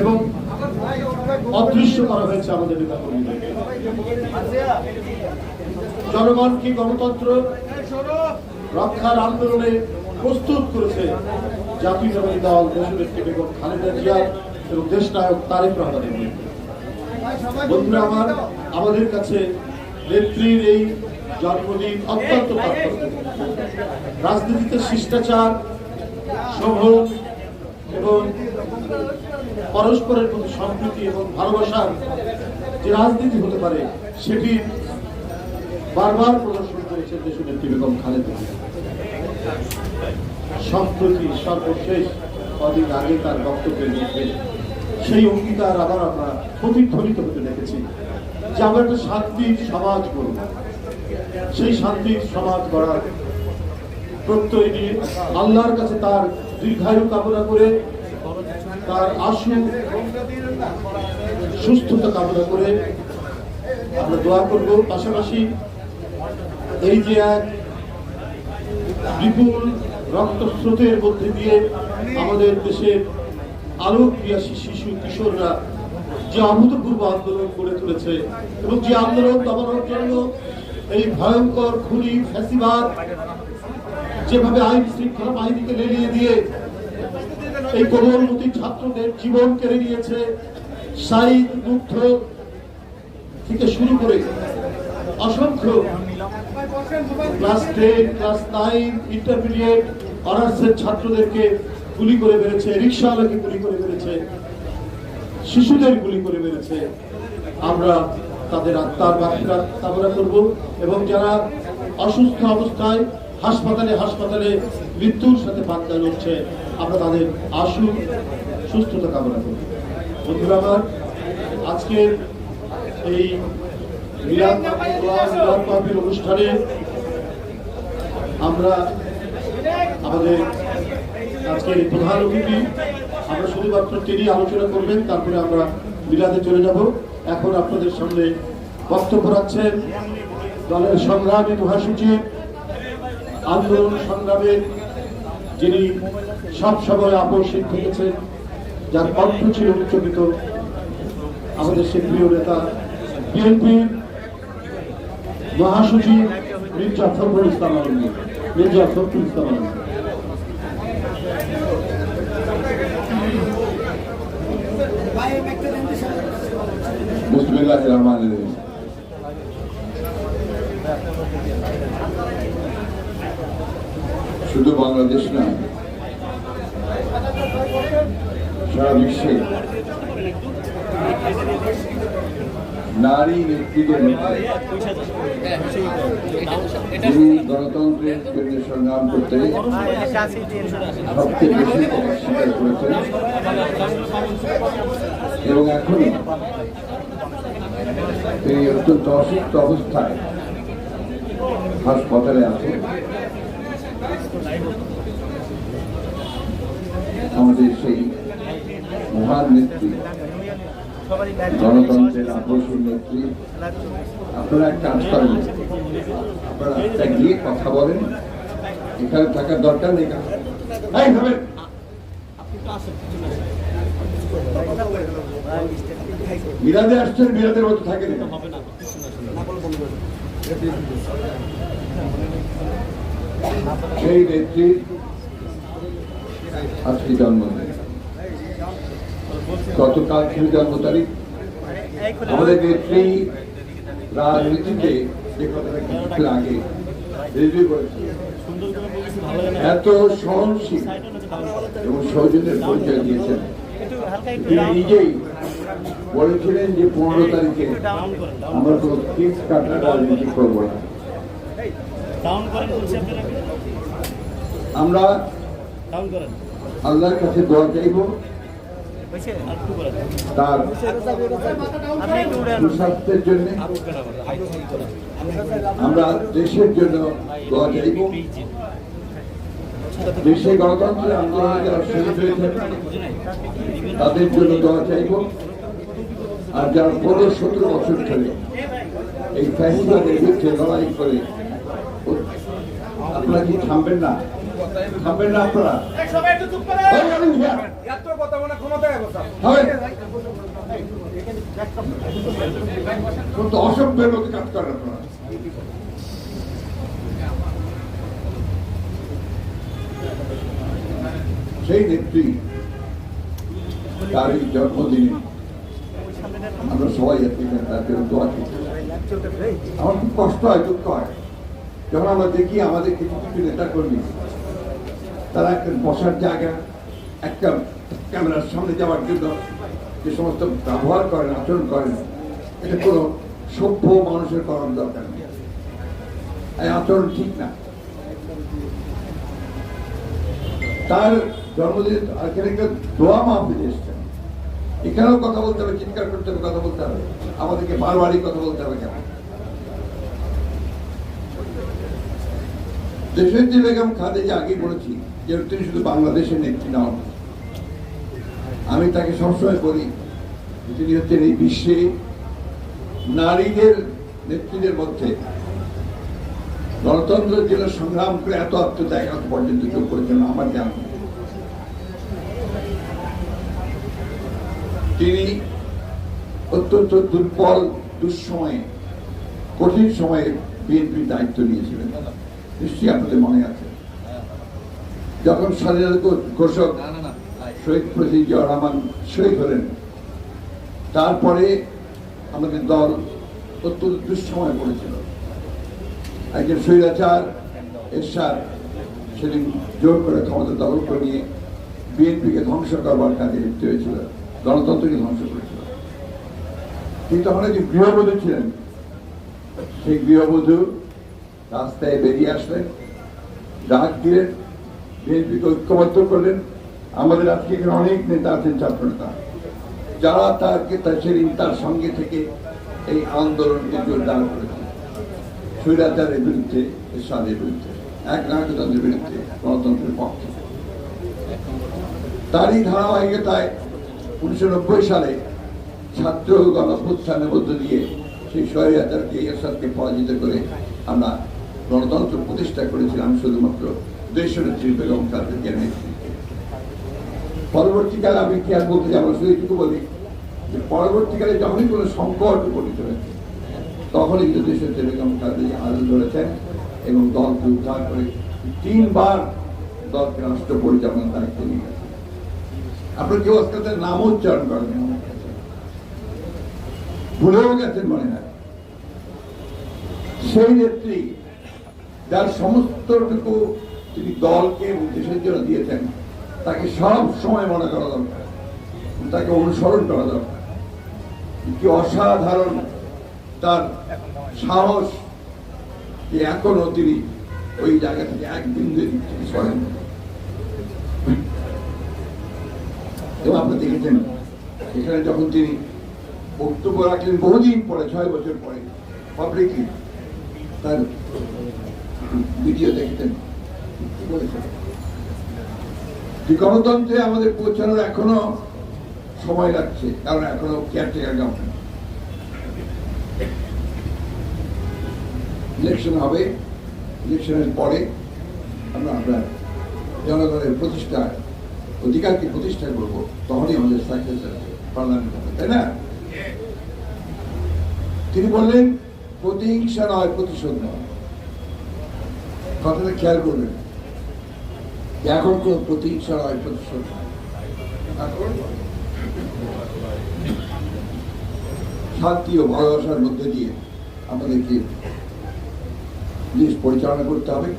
এবং অদৃশ্য করা হয়েছে আমাদের নেতা কর্মীদেরকে জনগণ কি গণতন্ত্র রক্ষার আন্দোলনে প্রস্তুত করেছে? জাতীয়তাবাদী দল দেশনেত্রী খালেদা জিয়া এবং দেশ নায়ক তারেক রহমানের। বন্ধুরা আমার, আমাদের কাছে নেত্রীর এই জন্মদিন অত্যন্ত রাজনীতিতে শিষ্টাচার শোভন এবং পরস্পরের প্রতি সম্প্রীতি এবং ভালোবাসার যে রাজনীতি হতে পারে, সেটি বারবার প্রদর্শন করেছেন দেশনেত্রী বেগম খালেদা সম্প্রতি সর্বশেষ কদিন আগে তার বক্তব্যের মধ্যে সেই অঙ্গীকার আবার আমরা প্রতিধ্বনিত হতে দেখেছি, যে আমরা একটা শান্তির সমাজ গড়ব সেই শান্তির সমাজ গড়ার প্রত্যয় নিয়ে আল্লাহর কাছে তার দীর্ঘায়ু কামনা করে, তার আশু, সুস্থতা কামনা করে আমরা দোয়া করব। পাশাপাশি এই যে এক বিপুল রক্তস্রোতের মধ্যে দিয়ে আমাদের দেশের আলোক পিয়াসী শিশু, কিশোররা যে অভূতপূর্ব আন্দোলন গড়ে তুলেছে এবং যে আন্দোলন দমানোর জন্য এই ভয়ঙ্কর খুনি, ফ্যাসিবাদ যেভাবে আইন শৃঙ্খলা বাহিনীকে লেলিয়ে দিয়ে এই কোমলমতি ছাত্রদের জীবন কেড়ে নিয়েছে, সাইদ মুগ্ধ থেকে শুরু করে অসংখ্য class ten, class nine, intermediate অনার্সের ছাত্রদেরকে গুলি করে মেরেছে রিক্সাওয়ালাকে গুলি করে মেরেছে, শিশুদের গুলি করে মেরেছে। আমরা তাদের আত্মার বাকিরা কামনা করব এবং যারা অসুস্থ অবস্থায় হাসপাতালে হাসপাতালে মৃত্যুর সাথে পাত্তা লড়ছে, আমরা তাদের আশু সুস্থতা কামনা করব। বন্ধুরা আমার আজকের এই অনুষ্ঠানে আমরা আমাদের আজকের প্রধান অতিথি আমরা শুধুমাত্র তিনি আলোচনা করবেন, তারপরে আমরা মিলাদে চলে যাব। এখন আপনাদের সামনে বক্তব্য রাখছেন দলের সংগ্রামী মহাসচিব, আন্দোলন সংগ্রামের যিনি সব সময় আপসীন থেকেছেন যার কণ্ঠ ছিল উচ্চকিত আমাদের সে প্রিয় নেতা বিএনপির মহাসচিব মির্জা ফখরুল ইসলাম আলমগীর। মির্জা ফখরুল ইসলাম আলমগীর। বিসমিল্লাহ রহমান রহিম শুধু বাংলাদেশ নয় সারা বিশ্বে নারী মধ্যে যিনি গণতন্ত্রের জন্য সংগ্রাম করতে সবচেয়ে বেশি স্বীকার করেছেন এবং এখনই এই অত্যন্ত অসুস্থ অবস্থায় হাসপাতালে আছে। আমাদের সেই মহান নেত্রী, গণতন্ত্রের আকর্ষণ নেত্রী। আপনারা একটা করেন আপনারা একটা গিয়ে কথা বলেন। এখানে থাকার দরকার নেই ভাবেন। মিরাদে আসছেন মিরাদের মতো থাকে না। সেই নেত্রী আজকে জন্মদিন গতকাল ছিল জন্ম তারিখ। আমাদের নেত্রী রাজনীতিতে যে কথাটা আগে এত সহনশীল এবং সৌজন্যের পরিচয় দিয়েছেন। তিনি নিজেই বলেছিলেন যে পনেরো তারিখে আমরা কোনো ফিক্স কাটার রাজনীতি করব না। আমরা আল্লাহর কাছে দোয়া চাইব। হয়েছে তার সুস্বাস্থ্যের জন্য আমরা দেশের জন্য দোয়া চাইব। দেশে গণতন্ত্রের আন্দোলনে যারা শহীদ হয়েছেন তাদের জন্য দোয়া চাইব। আর যারা পনেরো সতেরো বছর ধরে এই ফ্যাসিবাদের বিরুদ্ধে লড়াই করে আপনারা কি থামবেন না? থামবেন না আপনারা? মানে। অসভ্যের মতো কাজ করেন আপনারা। সেই নেত্রী তার জন্মদিনে আমরা সবাই তার। আমার খুব কষ্ট হয়, দুঃখ হয়। যখন আমরা দেখি আমাদের কিছু কিছু নেতা কর্মী তারা একটা বসার জায়গা, একটা ক্যামেরার সামনে যাওয়ার জন্য যে সমস্ত ব্যবহার করেন, আচরণ করেন, এটা কোনো সভ্য মানুষের করার দরকার নেই। আচরণ ঠিক না। তার জন্মদিন এখানে একটা দোয়া মাহফিল এসছেন এখানেও কথা বলতে হবে, চিৎকার করতে হবে, কথা বলতে হবে। আমাদেরকে বারবারই কথা বলতে হবে কেন? দেশনেত্রী বেগম খালেদা আগে বলেছি যে তিনি শুধু বাংলাদেশের নেত্রী নন। আমি তাকে সবসময় বলি তিনি হচ্ছেন এই বিশ্বে নারীদের নেত্রীদের মধ্যে গণতন্ত্রের জন্য সংগ্রাম করে এত আত্মত্যাগ এত পর্যন্ত কেউ করেছেন আমার জানা তিনি অত্যন্ত দুর্বল দুঃসময়ে কঠিন সময়ে বিএনপির দায়িত্ব নিয়েছিলেন। নিশ্চয়ই আপনাদের মনে আছে। যখন স্বাধীনতা ঘোষক শহীদ জিয়া রহমান শহীদ হলেন তারপরে আমাদের দল অত্যন্ত দুঃসময় পড়েছিল। একজন স্বৈরাচার এরশাদ সেদিন জোর করে ক্ষমতা দখল করে নিয়ে বিএনপিকে ধ্বংস করবার কাজে লিপ্ত হয়েছিল। গণতন্ত্রকে ধ্বংস করেছিল। তিনি তখন যে গৃহবধূ ছিলেন। সেই গৃহবধূ রাস্তায় বেরিয়ে আসলেন, ডাক দিলেন, বিএনপিকে ঐক্যবদ্ধ করলেন। আমাদের আজকে এখানে অনেক নেতা আছেন ছাত্র নেতা যারা তাকে সেদিন তার সঙ্গে থেকে এই আন্দোলনকে জোরদার করেছে। স্বৈরাচারের বিরুদ্ধে, এরশাদের বিরুদ্ধে এক নায়কতন্ত্রের বিরুদ্ধে গণতন্ত্রের পক্ষে। তারই ধারাবাহিকতায় উনিশশো নব্বই সালে ছাত্র গণপ্রস্থানের মধ্য দিয়ে সেই স্বৈরাচারকে এরশাদকে পরাজিত করে আমরা গণতন্ত্র প্রতিষ্ঠা করেছিলাম শুধুমাত্র দেশনেত্রী বেগম জিয়ার নেতৃত্বে। পরবর্তীকালে আমি কি আর বলতে যাব, শুধু এইটুকু বলি যে পরবর্তীকালে যখনই কোনো সংকট উপনীত হয়েছে, তখনই কিন্তু দেশের বেগম জিয়া আলো ধরেছেন এবং দলকে উদ্ধার করে তিনবার দলকে রাষ্ট্র পরিচালনার দায়িত্ব নিয়ে আপনার কেউ আজকে তার নাম উচ্চারণ করেন। ভুলেও গেছেন মনে হয়। সেই নেত্রী, যার সমস্তটুকু তিনি দলকে এবং জন্য দিয়েছেন, তাকে সব সময় মনে করা দরকার। তাকে অনুসরণ করা দরকার। কি অসাধারণ তার সাহস যে এখনও তিনি ওই জায়গা থেকে এক বিন্দু তিনি এবং এখানে যখন তিনি বক্তব্য রাখলেন, বহুদিন পরে, ছয় বছর পরে পাবলিকলি তার ভিডিও দেখতেন। গণতন্ত্রে আমাদের পৌঁছানোর এখনও সময় লাগছে, কারণ এখনও কেয়ারটেকার গভর্নমেন্ট ইলেকশন হবে ইলেকশনের পরে আমরা আমরা জনগণের প্রতিষ্ঠা অধিকারকে প্রতিষ্ঠা করব? তখনই আমাদের আছে পার্লামেন্ট তাই না? তিনি বললেন, প্রতিহিংসা নয়, প্রতিশোধ নয়। কথাটা খেয়াল করবেন। এখন কোন প্রতিহিংসা নয়, প্রতিশোধ নয়। শান্তি ও ভালোবাসার মধ্যে দিয়ে আমাদেরকে দেশ পরিচালনা করতে হবে।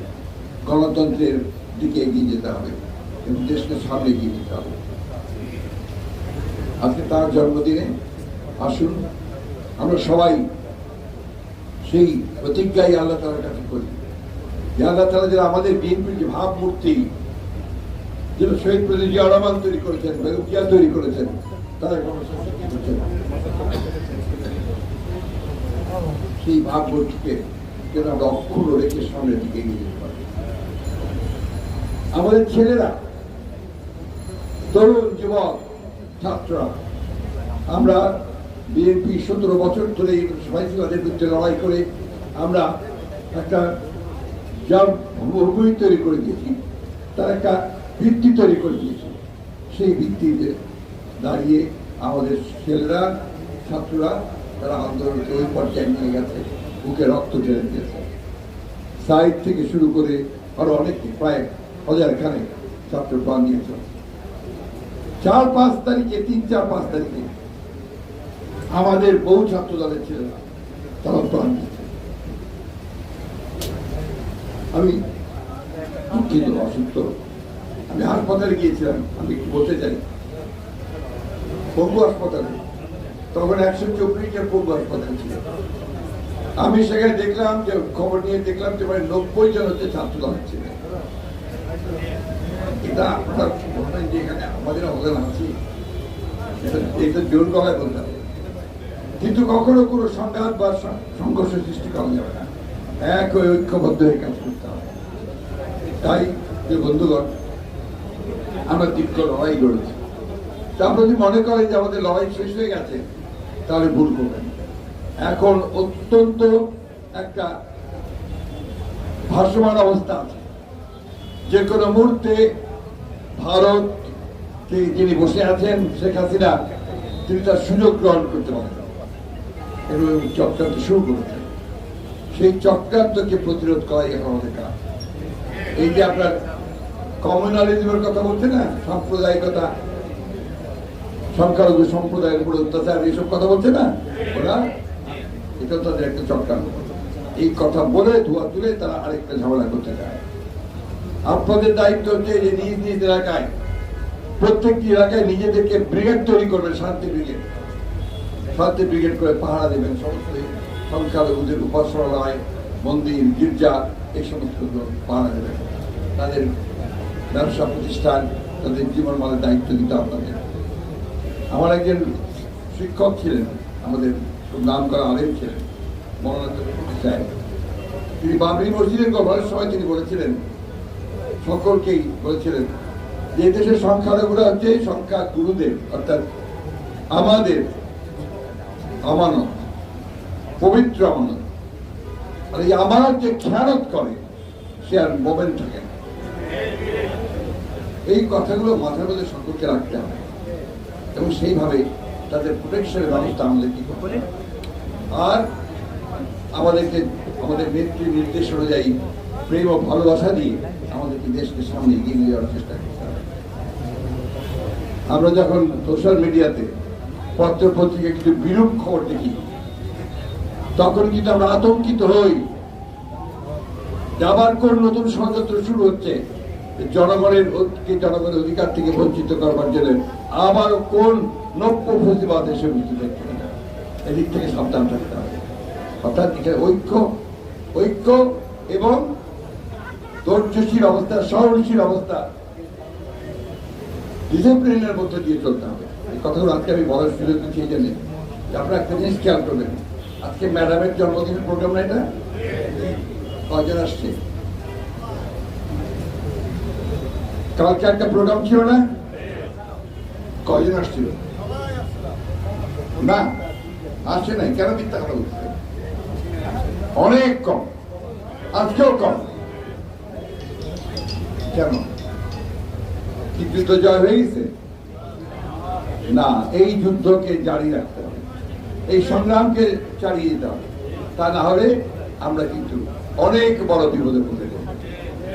গণতন্ত্রের দিকে এগিয়ে যেতে হবে। এবং দেশকে সামনে এগিয়ে নিতে হবে। আজকে তার জন্মদিনে আসুন, আমরা সবাই সেই প্রতিজ্ঞাই আল্লাহ তালার কাছে করি। যে আল্লাহ তালা যেন আমাদের বিএনপির যে ভাবমূর্তি, যেন শহীদ প্রতি জিয়া রহমান তৈরি করেছেন, বেগম তৈরি করেছেন তারা সেই ভাবমূর্তিকে যেন আমরা অক্ষুণ্ণ রেখে সামনের দিকে এগিয়ে যেতে পারি। আমাদের ছেলেরা তরুণ যুবক, ছাত্ররা, আমরা বিএনপি সতেরো বছর ধরে সমাজবাদের বিরুদ্ধে লড়াই করে আমরা একটা যা ভূমি তৈরি করে দিয়েছি। তার একটা ভিত্তি তৈরি করে দিয়েছি। সেই ভিত্তিতে দাঁড়িয়ে আমাদের ছেলেরা, ছাত্ররা, তারা আন্দোলনকে ওই পর্যায়ে নিয়ে গেছে, বুকে রক্ত ঢেলে দিয়েছে। সাইড থেকে শুরু করে আরও অনেক প্রায় হাজার খানে ছাত্র প্রাণ নিয়েছে চার পাঁচ তারিখে তিন চার পাঁচ তারিখে আমাদের বহু ছাত্র দলের ছেলেরা তারা প্রাণ আমি দুঃখিত, অসুস্থ। আমি হাসপাতালে গিয়েছিলাম, আমি একটু বলতে চাই। পঙ্গু হাসপাতালে, তখন একশো চব্বিশটা পঙ্গু হাসপাতাল ছিল আমি সেখানে দেখলাম যে, খবর নিয়ে দেখলাম যে প্রায় নব্বই জন হচ্ছে ছাত্র দল ছিল। এটা আপনার কিন্তু কখনো কোনো সংঘাত বা সংঘর্ষ সৃষ্টি করা যাবে না। এক হয়ে ঐক্যবদ্ধ হয়ে কাজ করতে হবে। তাই, যে বন্ধুগণ, আমরা দীর্ঘ লড়াই লড়েছি তা আপনারা যদি মনে করেন যে আমাদের লড়াই শেষ হয়ে গেছে, তাহলে ভুল করবেন। এখন অত্যন্ত একটা ভাসমান অবস্থা আছে। যে কোনো মুহূর্তে ভারত যিনি বসে আছেন, শেখ হাসিনা, তিনি তার সুযোগ গ্রহণ করতে পারেন। এবং চক্রান্ত শুরু করেছেন। সেই চক্রান্তকে প্রতিরোধ করাই এখন আমাদের কাজ। এই যে আপনার কমিউনালিজমের কথা বলছে না, সাম্প্রদায়িকতা, সংখ্যালঘু সম্প্রদায়ের উপর অত্যাচার, এইসব কথা বলছে না? ওরা? এটা তাদের একটা চক্রান্ত। এই কথা বলে ধোয়া তুলে তারা আরেকটা ঝামেলা করতে চায়। আপনাদের দায়িত্ব হচ্ছে যে নিজ নিজ এলাকায়, প্রত্যেকটি এলাকায় নিজেদেরকে ব্রিগেড তৈরি করবেন, শান্তি ব্রিগেড। শান্তি ব্রিগেড করে পাহারা দেবেন, সমস্ত সংখ্যালঘুদের উপাসনালয় মন্দির, গির্জা, এই সমস্ত পাহারা দেবেন। তাদের ব্যবসা প্রতিষ্ঠান, তাদের জীবনমানের দায়িত্ব দিতে আপনাদের। আমার একজন শিক্ষক ছিলেন, আমাদের নাম করা আলেম ছিলেন সাহেব। তিনি বাবরি মসজিদের গঠনের সময় তিনি বলেছিলেন সকলকেই বলেছিলেন, যে দেশের সংখ্যালঘুরা হচ্ছে সংখ্যা গুরুদের অর্থাৎ আমাদের আমানত, পবিত্র আমানত। আর এই আমানত যে খেয়ালত করে, সে আর মোমেন্ট থাকে এই কথাগুলো মাথার মধ্যে সকলকে রাখতে হবে। এবং সেইভাবে তাদের প্রোটেকশনের ব্যবস্থা আমাদের কি হবে। আর আমাদেরকে, আমাদের নেত্রী নির্দেশ অনুযায়ী প্রেম ও ভালোবাসা দিয়ে আমাদেরকে দেশকে সামনে এগিয়ে নিয়ে যাওয়ার চেষ্টা করতে হবে। আমরা যখন সোশ্যাল মিডিয়াতে পত্র পত্রিকা কিছু বিরূপ খবর দেখি, তখন কিন্তু আমরা আতঙ্কিত হই। আবার কোন নতুন ষড়যন্ত্র শুরু হচ্ছে, জনগণের জনগণের অধিকার থেকে বঞ্চিত করবার জন্য আবার কোন নব্য ফসিবাদ এসে এদিক থেকে সাবধান থাকতে হবে। অর্থাৎ এখানে ঐক্য ঐক্য এবং ধৈর্যশীল অবস্থা, সহনশীল অবস্থা। ডিসিপ্লিনের মধ্যে দিয়ে চলতে হবে। এই কথাগুলো আজকে আমি বলার সুযোগ দিচ্ছি এই জন্যে আপনারা একটা জিনিস খেয়াল করবেন। আজকে ম্যাডামের জন্মদিনের প্রোগ্রাম না এটা? কজন আসছে? কালকে একটা প্রোগ্রাম ছিল না? কজন আসছিল? না, আসছে নাই। কেন মিথ্যা কথা বলছে? অনেক কম। আজকেও কম। কেন? কি যুদ্ধ জয় হয়ে গেছে না, এই যুদ্ধকে জারি রাখতে হবে। এই সংগ্রামকে চালিয়ে যেতে হবে। তা না হলে আমরা কিন্তু অনেক বড় বিপদে পড়ে যাব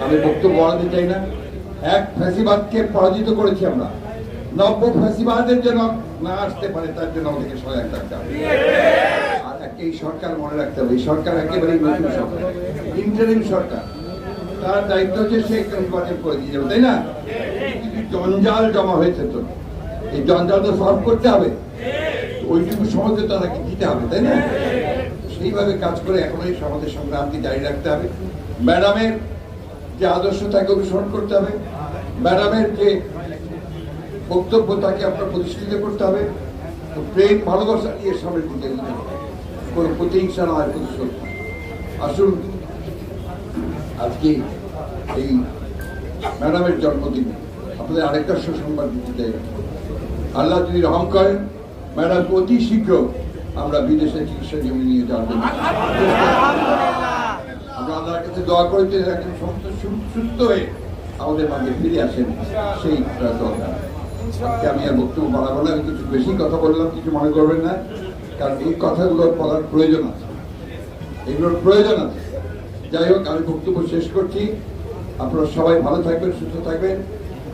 আমি বক্তব্য বাড়াতে চাই না। এক ফ্যাসিবাদকে পরাজিত করেছি আমরা। নব্য ফ্যাসিবাদের যেন না আসতে পারে, তার জন্য আমাদেরকে সজাগ থাকতে হবে। আর এই সরকার মনে রাখতে হবে। এই সরকার একেবারেই নতুন সরকার। ইন্টারিম সরকার। তার দায়িত্ব হচ্ছে সে নির্বাচন করে দিয়ে যাবে, তাই না? জঞ্জাল জমা হয়েছে তো। এই জঞ্জাল তো সলভ করতে হবে। ওইটুকু সমাজে তাদেরকে দিতে হবে, তাই না? সেইভাবে কাজ করে এখন এই সমাজের সংগ্রামকে জারি রাখতে হবে। ম্যাডামের যে আদর্শ, তাকে অনুসরণ করতে হবে। ম্যাডামের যে বক্তব্য, তাকে আপনার প্রতিষ্ঠিত করতে হবে। তো প্রেম, ভালোবাসা নিয়ে এগোতে হবে। কোনো প্রতিহিংসা নয় প্রতিশোধ। আসুন আজকে এই ম্যাডামের জন্মদিন। আপনাদের আরেকটা সুসংবাদ দিতে চাই। আল্লাহ যদি রহম করেন, ম্যাডাম অতি শীঘ্র আমরা বিদেশে চিকিৎসা জমি নিয়ে যাওয়ার আমরা আল্লাহর কাছে দোয়া করে যে একজন সমস্ত সুস্থ হয়ে আমাদের মাঝে ফিরে আসেন। সেই দরকার আজকে আমি আর বক্তব্য বাড়াবো না, আমি কিছু বেশি কথা বললাম, কিছু মনে করবেন না। কারণ এই কথাগুলো বলার প্রয়োজন আছে। এগুলোর প্রয়োজন আছে। যাই হোক, আমি বক্তব্য শেষ করছি। আপনারা সবাই ভালো থাকবেন, সুস্থ থাকবেন।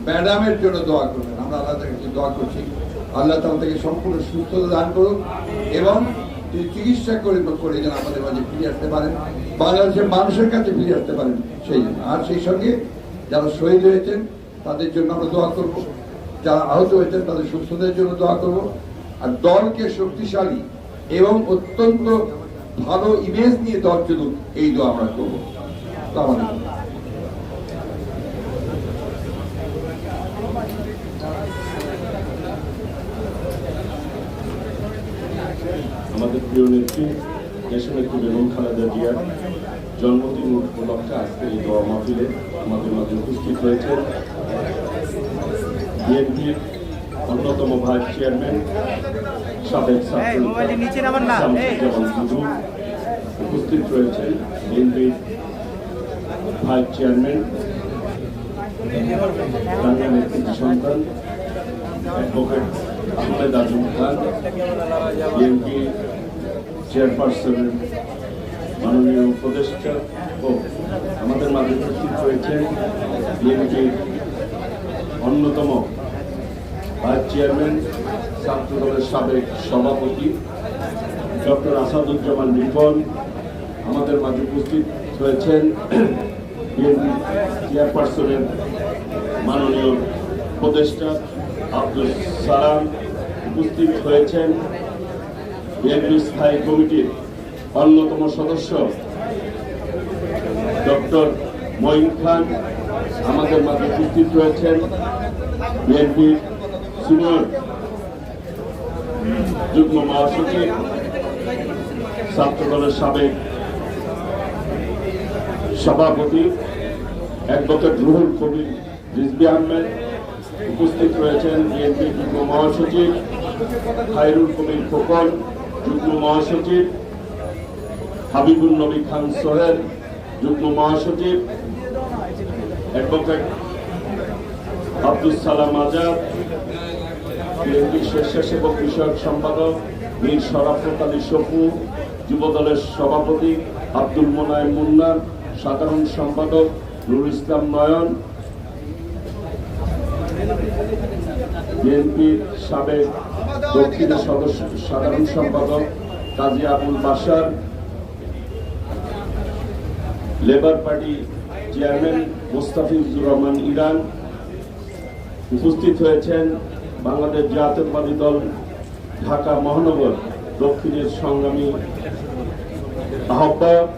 ম্যাডামের জন্য দোয়া করবেন, আমরা আল্লাহ কাছে দোয়া করছি। আল্লাহ তালা থেকে সম্পূর্ণ সুস্থতা দান করুন এবং তিনি চিকিৎসা করে করে যেন আমাদের মাঝে ফিরে আসতে পারেন, বাংলাদেশের মানুষের কাছে ফিরে আসতে পারেন সেই আর সেই সঙ্গে যারা শহীদ হয়েছেন, তাদের জন্য আমরা দোয়া করব। যারা আহত হয়েছেন, তাদের সুস্থতার জন্য দোয়া করব। আর দলকে শক্তিশালী এবং অত্যন্ত ভালো ইমেজ নিয়ে দল চলুক এই দোয়া আমরা করব। আমাদের প্রিয় নেত্রী, দেশনেত্রী বেগম খালেদা জিয়ার জন্মদিন উপলক্ষে আজকে এই দোয়া মাহফিলে আমাদের মাঝে উপস্থিত হয়েছে বিএনপির অন্যতম ভাইস চেয়ারম্যান সাবেক উপস্থিত রয়েছেন বিএনপির ভাইস চেয়ারম্যান সন্তান অ্যাডভোকেট আহমেদ আজম খান বিএনপি চেয়ারপারসনের মাননীয় উপদেষ্টা ও আমাদের মাঝে উপস্থিত রয়েছেন বিএনপির অন্যতম ভাইস চেয়ারম্যান ছাত্র দলের সাবেক সভাপতি ডক্টর আসাদুজ্জামান রিপন আমাদের মাঝে উপস্থিত হয়েছেন বিএনপি চেয়ারপারসনের মাননীয় উপদেষ্টা আব্দুল সালাম উপস্থিত হয়েছেন বিএনপি স্থায়ী কমিটির অন্যতম সদস্য ডক্টর মঈন খান আমাদের মাঝে উপস্থিত রয়েছেন বিএনপির সিনিয়র যুগ্ম মহাসচিব ছাত্র দলের সাবেক সভাপতি অ্যাডভোকেট রুহুল কবির রিজবি আহমেদ উপস্থিত রয়েছেন, বিএনপি যুগ্ম মহাসচিব, খায়রুল কবির খোকন যুগ্ম মহাসচিব, হাবিবুল নবী খান সোহেল যুগ্ম মহাসচিব, অ্যাডভোকেট আব্দুল সালাম আজাদ বিএনপি স্বেচ্ছাসেবক বিষয়ক সম্পাদক মীর শরাফত আলী শফু যুবদলের সভাপতি আব্দুল মোনায়েম মুন্না সাধারণ সম্পাদক নুর ইসলাম নয়ন, বিএনপির সাবেক দক্ষিণের সদস্য, সাধারণ সম্পাদক Kazi Abul Basar labour party chairman Mostafizur Rahman Iran, উপস্থিত হয়েছেন বাংলাদেশ জাতীয়তাবাদী দল ঢাকা মহানগর দক্ষিণের সংগ্রামী আহ্বায়ক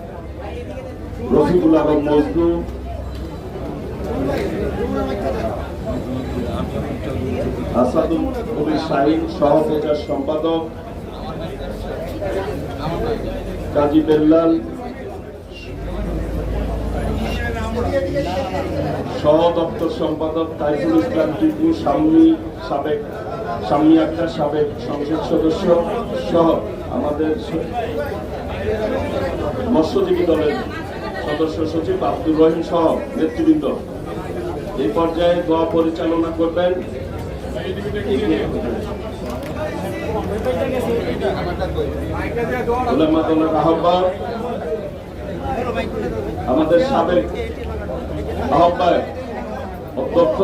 রফিকুল আলম মজনু। আসাদুল কবির শাহিন সহপ্রচার সম্পাদক। কাজী বেল্লাল সহ দপ্তর সম্পাদক তাইফুল ইসলাম টিপু সামনি সাবেক সামনি আক্তার সাবেক সংসদ সদস্য সহ আমাদের মৎস্যজীবী দলের সদস্য সচিব আব্দুর রহিম সহ নেতৃবৃন্দ। এই পর্যায়ে দোয়া পরিচালনা করবেন আহ্বায়ক, আমাদের সাবেক আহ্বায়ক অধ্যক্ষ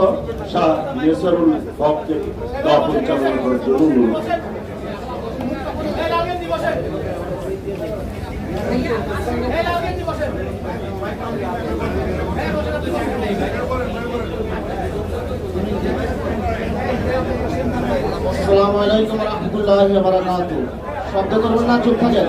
শাহ নেসারুল হককে দোয়া পরিচালনা করার জন্য অনুরোধ। আসসালামু আলাইকুম রহমতুল্লাহি ওয়া শব্দ করবেন না, চুপ থাকেন।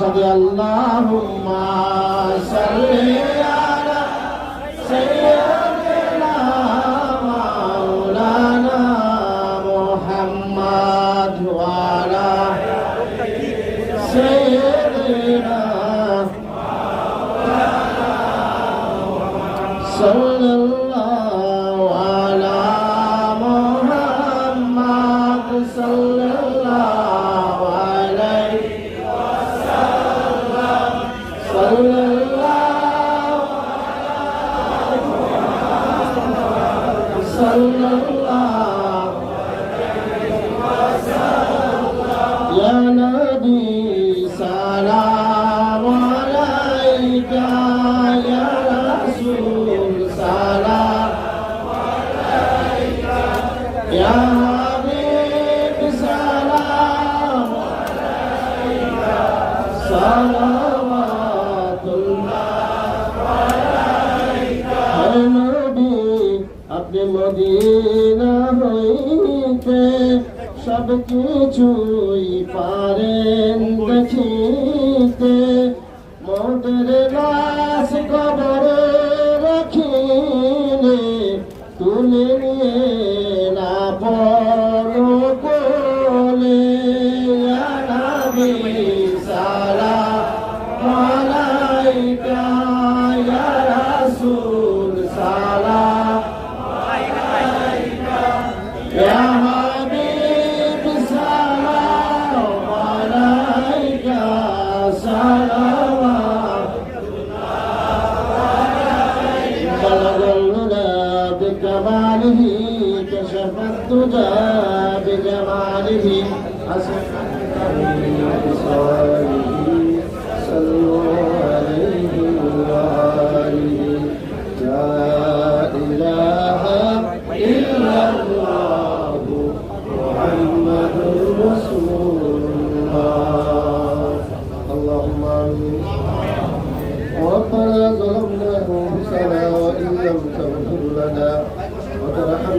সাথে আল্লাহুম্মা Аминь.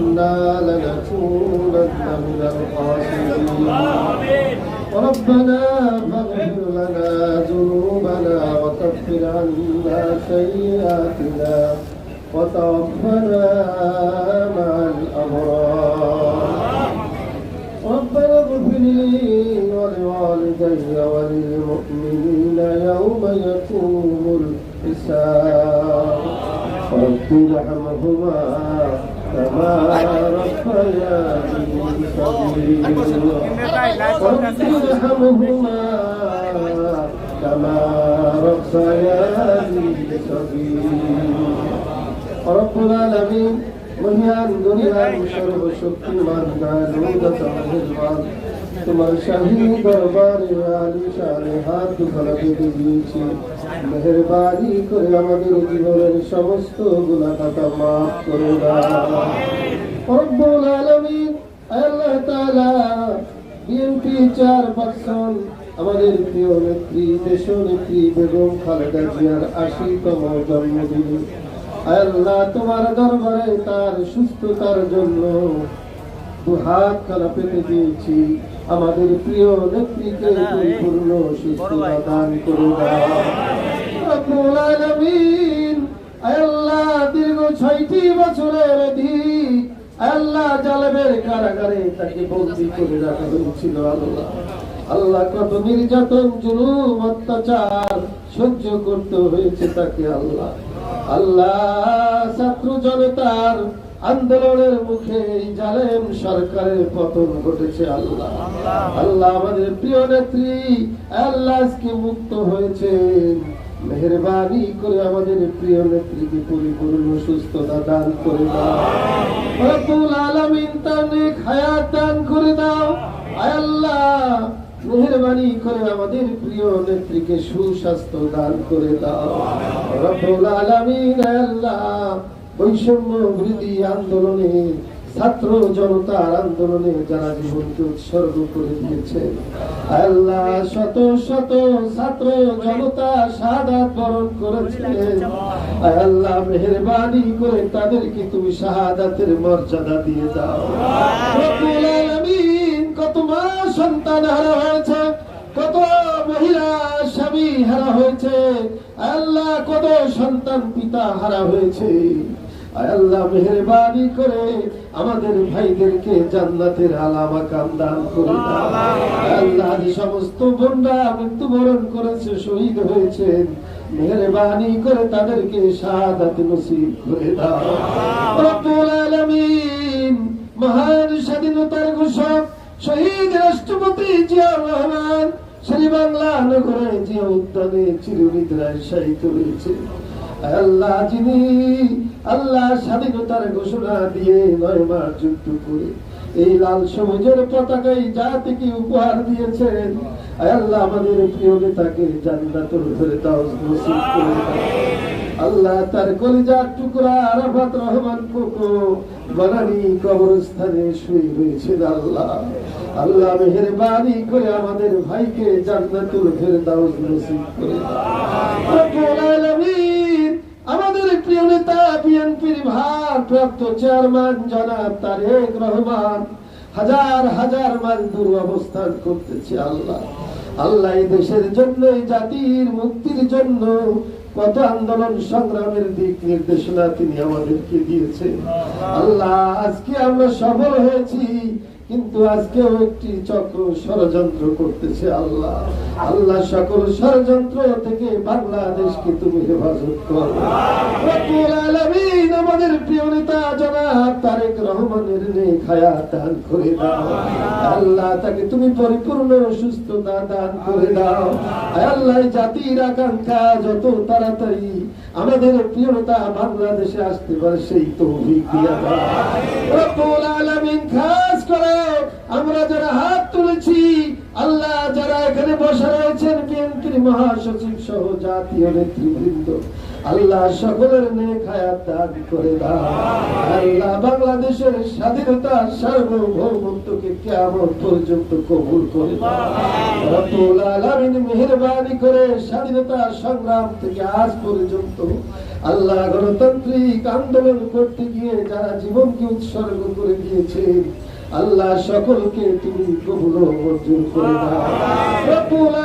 وترحمنا لنكونن من الخاسرين. ربنا فاغفر لنا ذنوبنا وكفر عنا سيئاتنا وتوفنا مع الأبرار. ربنا اغفر لي ولوالدي وللمؤمنين يوم يقوم الحساب. رب ارحمهما كما ربياني صغيرا رب ارحمهما كما ربياني صغيرا رب العالمين মহিয়ান দুনিয়ার সর্বশক্তিমান গায়ুদত মেহরবান তোমার শাহী দরবারে আলী শানে হাত দুখানা পেতে দিয়েছি মেহরবানি করে আমাদের জীবনের সমস্ত গুণা খাতা মাফ করে আল্লাহ তাআলা বিএনপি আমাদের প্রিয় নেত্রী দেশ নেত্রী বেগম খালেদা জিয়ার আশিতম জন্মদিন। আল্লাহ তোমার দরবারে তার সুস্থতার জন্য দুহাত খানা পেতে দিয়েছি আমাদের প্রিয় নেত্রীকে পরিপূর্ণ সুস্থতা দান করে আল্লাহ দীর্ঘ ছয়টি বছরের আল্লাহ জালেবের কারাগারে তাকে বন্দি করে রাখা হয়েছিল আল্লাহ। আল্লাহ কত নির্যাতন জুলুম অত্যাচার সহ্য করতে হয়েছে তাকে আল্লাহ। আল্লাহ ছাত্র জনতার আন্দোলনের মুখে এই জালেম সরকারের পতন ঘটেছে আল্লাহ। আল্লাহ আমাদের প্রিয় নেত্রী, আল্লাহ আজকে মুক্ত হয়েছেন। মেহরবানি করে আমাদের প্রিয় নেত্রীকে পরিপূর্ণ সুস্থতা দান করে দাও। রব্বুল তার নেক হায়াত দান করে দাও। আল্লাহ, মেহরবানি করে আমাদের প্রিয় নেত্রীকে সুস্বাস্থ্য দান করে দাও। রব্বুল আলামিন আল্লাহ বৈষম্য বিরোধী আন্দোলনে, ছাত্র জনতার আন্দোলনে যারা জীবনকে উৎসর্গ করে দিয়েছে, আল্লাহ শত শত ছাত্র জনতা শাহাদাত বরণ করেছে আল্লাহ, মেহরবানি করে তাদেরকে তুমি শাহাদাতের মর্যাদা দিয়ে দাও। কত মা সন্তান হারা হয়েছে, কত মহিলা স্বামী হারা হয়েছে আল্লাহ, কত সন্তান পিতা হারা হয়েছে। আল্লাহ মেহরবানি করে আমাদের ভাইদেরকে জান্নাতের আলামা কাম দান করে আল্লাহ যে সমস্ত বোনরা মৃত্যুবরণ করেছে শহীদ হয়েছেন মেহরবানি করে তাদেরকে শাহাদাত নসিব করে দাও। রব্বুল আলামিন মহান স্বাধীনতার ঘোষক শহীদ রাষ্ট্রপতি জিয়াউর রহমান শ্রী বাংলা নগরে জিয়া উদ্যানে চিরনিদ্রায় শায়িত রয়েছে আল্লাহ যিনি আল্লাহ স্বাধীনতার ঘোষণা দিয়ে যুদ্ধ করে এই লাল সবুজের পতাকাই উপহার দিয়েছেন। আল্লাহ, আমাদের প্রিয় নেতাকে জান্নাতুল ফেরদাউস নসিব করে আল্লাহ তার কলিজার টুকরা আরাফাত রহমান কোকো বানানি কবরস্থানে শুয়ে রয়েছেন আল্লাহ। আল্লাহ করে আমাদের ভাইকে জান্নাতুল ফেরদাউস নসিব করে দাও রব্বুল আলামিন আমাদের প্রিয় নেতা বিএনপির ভারপ্রাপ্ত চেয়ারম্যান জনাব তারেক রহমান হাজার হাজার মাইল দূর অবস্থান করতেছে আল্লাহ। আল্লাহ দেশের জন্য জাতির মুক্তির জন্য কত আন্দোলন সংগ্রামের দিক নির্দেশনা তিনি আমাদেরকে দিয়েছেন। আল্লাহ, আজকে আমরা সফল হয়েছি। কিন্তু আজকেও একটি চক্র ষড়যন্ত্র করতেছে আল্লাহ। আল্লাহ সকল ষড়যন্ত্র থেকে বাংলাদেশকে তুমি হেফাজত আমাদের প্রিয় নেতা জনাব তারেক রহমানের হায়াত দান করে দাও। আল্লাহ তাকে তুমি পরিপূর্ণ সুস্থতা দান করে দাও। আল্লাহ জাতির আকাঙ্ক্ষা যত তাড়াতাড়ি আমাদের প্রিয় নেতা বাংলাদেশে আসতে পারে, সেই তৌফিক দিয়া দাও। রব্বুল আলামিন করে আমরা যারা হাত তুলেছি, আল্লাহ যারা এখানে বসে রয়েছেন, বিএনপির মহাসচিব সহ জাতীয় নেতৃবৃন্দ, আল্লাহ সকলের নেক হায়াত দান করে আল্লাহ বাংলাদেশের স্বাধীনতা সার্বভৌমত্বকে কেমন পর্যন্ত কবুল করে রব্বুল আলামিন মেহেরবানি করে স্বাধীনতা সংগ্রাম থেকে আজ পর্যন্ত আল্লাহ গণতান্ত্রিক আন্দোলন করতে গিয়ে যারা জীবনকে উৎসর্গ করে দিয়েছেন আল্লাহ সকলকে তুমি কবুল মঞ্জুর করে দাও।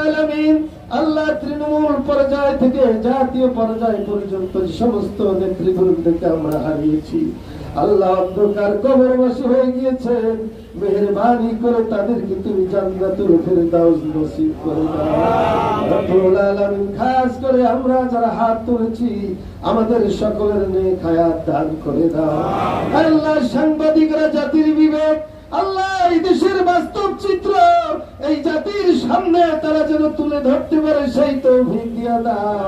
আলামিন আল্লাহ তৃণমূল পর্যায় থেকে জাতীয় পর্যায় পর্যন্ত সমস্ত নেতৃবৃন্দকে আমরা হারিয়েছি। আল্লাহ অন্ধকার কবরবাসী হয়ে গিয়েছেন। মেহরবানি করে তাদেরকে তুমি জান্নাতুল ফেরদাউস নসিব করে দাও। রব্বুল আলামিন খাস করে আমরা যারা হাত তুলেছি আমাদের সকলের নেক হায়াত দান করে দাও। আল্লাহ সাংবাদিকরা জাতির বিবেক আল্লাহ এই দেশের বাস্তব চিত্র এই জাতির সামনে তারা যেন তুলে ধরতে পারে সেই তো দিয়া দাও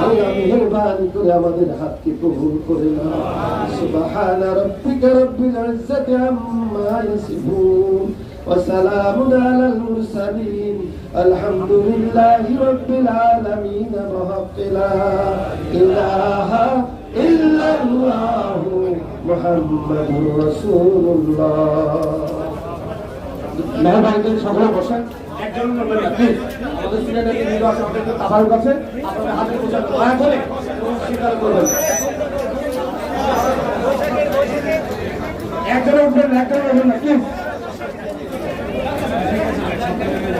আল্লাহ মেহেরবানি করে আমাদের হাতকে কবুল করে নাও সুবহান রাব্বিকা রব্বিল ইজ্জাতি আম্মা ইয়াসিফুন وسلام على المرسلين الحمد لله رب العالمين بحق لا إله إلا الله محمد رسول الله মেহরবানি সকলে বসেন একজন প্লিজ আমাদের সিনিয়র নির্বাচন তাবার কাছে আপনাদের হাতে পৌঁছাতে দয়া করে স্বীকার করবেন একজনে উঠবেন একজনে উঠবেন না প্লিজ